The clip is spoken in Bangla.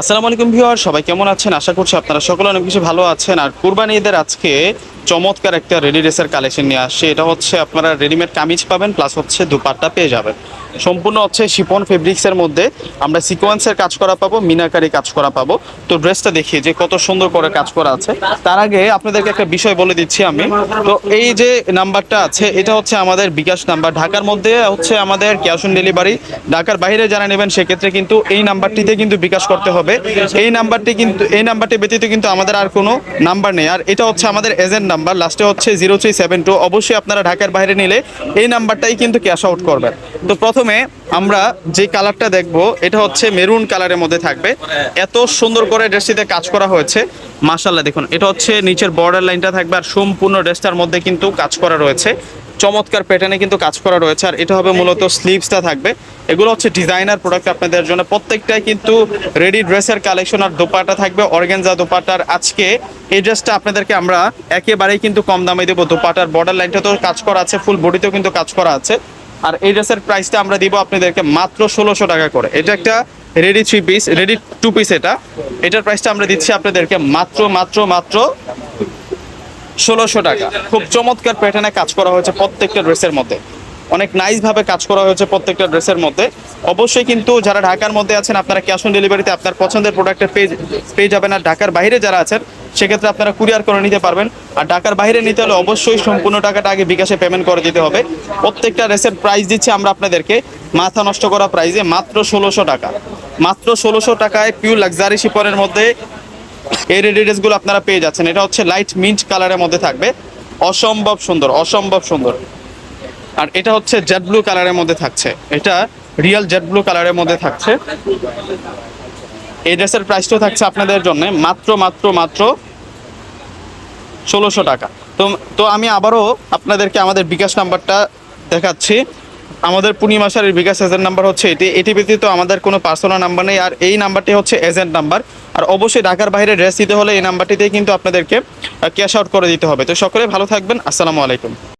আসসালামু আলাইকুম ভিউয়ার, সবাই কেমন আছেন? আশা করছি আপনারা সকলে অনেক বেশি ভালো আছেন। আর কুরবানি ঈদের আজকে চমৎকার একটা রেডি ড্রেসের কালেকশন নিয়ে আসছে। এটা হচ্ছে আপনারা রেডিমেড কামিজ পাবেন প্লাস হচ্ছে দুপাট্টা পেয়ে যাবেন। সম্পূর্ণ হচ্ছে শিপন ফেব্রিক্সের মধ্যে আমরা সিকোয়েন্সের কাজ করা পাবো, মিনাকারি কাজ করা পাবো। তো ড্রেসটা দেখি যে কত সুন্দর করে কাজ করা আছে। তার আগে আপনাদেরকে একটা বিষয় বলে দিচ্ছি আমি। তো এই যে নাম্বারটা আছে, এটা হচ্ছে আমাদের বিকাশ নাম্বার। ঢাকার মধ্যে হচ্ছে আমাদের ক্যাশ অন ডেলিভারি ঢাকার বাইরে যারা নেবেন, সেক্ষেত্রে কিন্তু এই নাম্বারটিতে কিন্তু বিকাশ করতে হবে। এই নাম্বারটি কিন্তু, এই নাম্বারটি ব্যতীত কিন্তু আমাদের আর কোনো নাম্বার নেই। আর এটা হচ্ছে আমাদের এজেন্ট নাম্বার। লাস্টে হচ্ছে জিরো থ্রি সেভেন টু অবশ্যই আপনারা ঢাকার বাইরে নিলে এই নাম্বারটাই কিন্তু ক্যাশ আউট করবেন। তো প্রথমে আমরা যে কালারটা দেখব, এটা হচ্ছে মেরুন কালারের মধ্যে থাকবে। এত সুন্দর করে ড্রেসটিতে কাজ করা হয়েছে। মাশাল্লাহ দেখুন, এটা হচ্ছে নিচের বর্ডার লাইনটা থাকবে আর সম্পূর্ণ ড্রেসটার মধ্যে কিন্তু কাজ করা রয়েছে। চমৎকার প্যাটার্নে কিন্তু কাজ করা রয়েছে। আর এটা হবে মূলত স্লিভসটা থাকবে। এগুলো হচ্ছে ডিজাইনার প্রোডাক্ট আপনাদের জন্য। প্রত্যেকটাই কিন্তু রেডি ড্রেসের কালেকশন আর দোপাটা থাকবে, অর্গেনজা দোপাটার। আজকে এই ড্রেসটা আপনাদেরকে আমরা একেবারেই কিন্তু কম দামে দেবো। দোপাটার বর্ডার লাইনটা তো কাজ করা আছে ফুল বডিতেও কিন্তু কাজ করা আছে। আর এই ড্রেসের প্রাইসটা আমরা দিব আপনাদেরকে মাত্র ষোলোশো টাকা করে। এটা একটা ready three piece ready two piece এটা। এটার প্রাইসটা আমরা দিচ্ছি আপনাদেরকে মাত্র মাত্র মাত্র ষোলোশো টাকা। খুব চমৎকার প্যাটার্নে কাজ করা হয়েছে প্রত্যেকটা ড্রেসের মধ্যে। অনেক নাইসভাবে কাজ করা হয়েছে প্রত্যেকটা ড্রেসের মধ্যে। অবশ্যই কিন্তু যারা ঢাকার মধ্যে আছেন, আপনারা ক্যাশ অন ডেলিভারিতে আপনার পছন্দের প্রোডাক্টের পেজ পেয়ে যাবেন। আর ঢাকার বাইরে যারা আছেন, সেক্ষেত্রে আপনারা কুরিয়ার করে নিতে পারবেন। আর ঢাকার বাইরে নিতে হলে অবশ্যই সম্পূর্ণ টাকাটা আগে বিকাশে পেমেন্ট করে দিতে হবে। প্রত্যেকটা ড্রেসের প্রাইস দিচ্ছি আমরা আপনাদেরকে। মাথা নষ্ট করা প্রাইসে মাত্র ষোলোশো টাকা। মাত্র ষোলোশো টাকায় পিওর লাক্সারি শিপনের মধ্যে এই রেডি ড্রেসগুলো আপনারা পেয়ে যাচ্ছেন। এটা হচ্ছে লাইট মিন্ট কালারের মধ্যে থাকবে। অসম্ভব সুন্দর অসম্ভব সুন্দর। আর এটা হচ্ছে জেড ব্লু কালারের মধ্যে থাকছে। এটা রিয়েল জেড ব্লু কালারের মধ্যে থাকছে। এই ড্রেসের প্রাইসটাও থাকছে আপনাদের জন্য মাত্র মাত্র মাত্র ষোলোশো টাকা। তো তো আমি আবারও আপনাদেরকে আমাদের বিকাশ নাম্বারটা দেখাচ্ছি। আমাদের পূর্ণিমা শাড়ির বিকাশ এজেন্ট নাম্বার হচ্ছে এটি। এটি ব্যতীত আমাদের কোনো পার্সোনাল নাম্বার নেই। আর এই নাম্বারটি হচ্ছে এজেন্ট নাম্বার আর অবশ্যই ঢাকার বাইরে ড্রেস দিতে হলে এই নাম্বারটিতেই কিন্তু আপনাদেরকে ক্যাশ আউট করে দিতে হবে। তো সকলে ভালো থাকবেন। আসসালামু আলাইকুম।